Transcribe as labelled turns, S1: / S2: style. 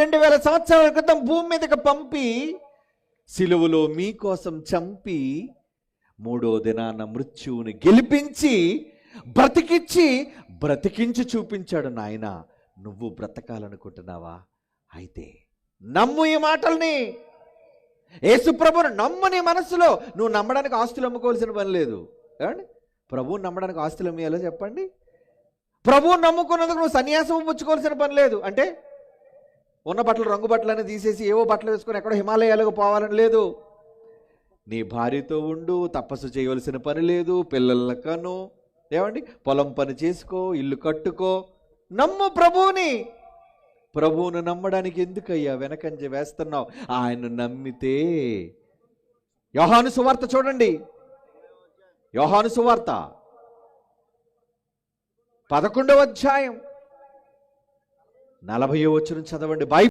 S1: రెండు వేల సంవత్సరాల క్రితం భూమి మీదకి పంపి సిలువలో మీకోసం చంపి మూడో దినాన మృత్యువుని గెలిపించి బ్రతికిచ్చి బ్రతికించి చూపించాడు నాయన. నువ్వు బ్రతకాలనుకుంటున్నావా? అయితే నమ్ము ఈ మాటల్ని. యేసుప్రభుని నమ్ము నీ మనసులో. నువ్వు నమ్మడానికి ఆస్తులు అమ్ముకోవాల్సిన పని లేదు. ఏమండి? ప్రభువుని నమ్మడానికి ఆస్తులు అమ్మేయాలో చెప్పండి? ప్రభువుని నమ్ముకున్నందుకు నువ్వు సన్యాసం పుచ్చుకోవాల్సిన పని లేదు. అంటే ఉన్న బట్టలు రంగు బట్టలని తీసేసి ఏవో బట్టలు వేసుకొని ఎక్కడో హిమాలయాలకు పోవాలని లేదు. నీ భార్యతో ఉండు తపస్సు చేయవలసిన పని లేదు పిల్లల కను. ఏమండి? పొలం పని చేసుకో ఇల్లు కట్టుకో. నమ్ము ప్రభువుని. ప్రభువును నమ్మడానికి ఎందుకయ్యా వెనకంజ వేస్తున్నావు? ఆయన నమ్మితే. యోహాను సువార్త చూడండి. యోహాను సువార్త. పదకొండవ అధ్యాయం. నలభై వచ్చిన చదవండి. బై